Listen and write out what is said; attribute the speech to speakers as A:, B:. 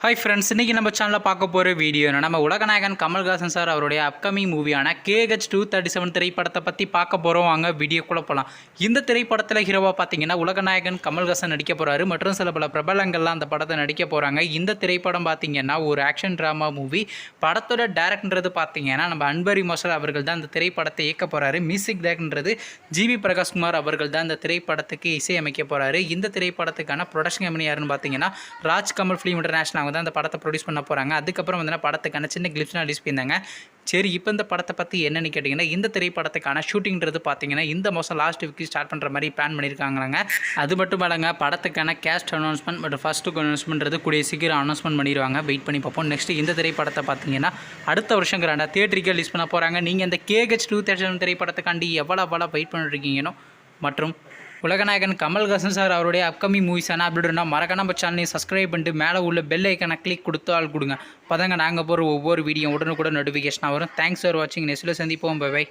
A: Hi friends இன்றைக்கி நம்ம சேனலில் பார்க்க போகிற வீடியோ நம்ம உலகநாயகன் கமல்ஹாசன் சார் அவருடைய அப்கமிங் மூவியான கேஹெச் டூ தேர்ட்டி செவன் திரைப்படத்தை பற்றி பார்க்க போகிறோம் வாங்க வீடியோக்குள்ளே போகலாம் இந்த திரைப்படத்தில் ஹீரோவாக பார்த்தீங்கன்னா உலகநாயகன் கமல்ஹாசன் நடிக்க போகிறாரு மற்றும் சில பல பிரபலங்கள்லாம் அந்த படத்தை நடிக்க போகிறாங்க இந்த திரைப்படம் பார்த்தீங்கன்னா ஒரு ஆக்ஷன் ட்ராமா மூவி படத்தோட டேரக்டர்ன்றது பார்த்தீங்கன்னா நம்ம அன்பரி மோசல் அவர்கள் தான் இந்த திரைப்படத்தை இயக்க போகிறாரு மியூசிக் டேக்ன்றது ஜிவி பிரகாஷ்குமார் அவர்கள் தான் இந்த திரைப்படத்துக்கு இசையமைக்க போகிறாரு இந்த திரைப்படத்துக்கான ப்ரொடக்ஷன் கம்பெனி யாருன்னு பார்த்தீங்கன்னா ராஜ் கமல் ஃபிலிம் இன்டர்நேஷனல் அவங்க தான் அந்த படத்தை ப்ரொடியூஸ் பண்ண போகிறாங்க அதுக்கப்புறம் வந்து படத்துக்கான சின்ன கிளிப்ஸ்லாம் ரிலீஸ் பண்ணியிருந்தாங்க. சரி இப்போ இந்த படத்தை பற்றி என்னென்னு கேட்டிங்கன்னா இந்த திரைப்படத்துக்கான ஷூட்டிங்கிறது பார்த்தீங்கன்னா இந்த மாதம் லாஸ்ட் வீக்கு ஸ்டார்ட் பண்ணுற மாதிரி பிளான் பண்ணியிருக்காங்களாங்க. அது மட்டும் இல்லைங்க படத்துக்கான கேஸ்ட் அனௌன்ஸ்மெண்ட் பட் ஃபஸ்ட்டு அனௌன்ஸ்மெண்ட்றது கூடிய சீக்கிரம் அனௌன்ஸ்மெண்ட் பண்ணிடுவாங்க. வெயிட் பண்ணி பார்ப்போம். நெக்ஸ்ட் இந்த திரைப்படத்தை பார்த்தீங்கன்னா அடுத்த வருஷம் கிராண்டாக தேட்டருக்கு ரிலீஸ் பண்ண போகிறாங்க நீங்கள் இந்த கேஹெச் டூ தௌசண்ட் திரைப்படத்துக்காண்டி எவ்வளோ எவ்வளோ வெயிட் பண்ணிருக்கீங்கனோ மற்றும் உலகநாயகன் கமல்ஹாசன் சார் அவருடைய அப்கமிங் மூவிஸான அப்படின்னா மறக்க நம்ம சேனலையும் சப்ஸ்கிரைப் பண்ணிட்டு மேலே உள்ள பெல் ஐக்கனை கிளிக் கொடுத்தால் கொடுங்க. அப்போ நாங்கள் போகிற ஒவ்வொரு வீடியோ உடனுக்குடன் நோட்டிஃபிகேஷனாக வரும். தேங்க்ஸ் ஃபார் வாட்சிங் நெஸ்ட்டில் சந்திப்போம். பை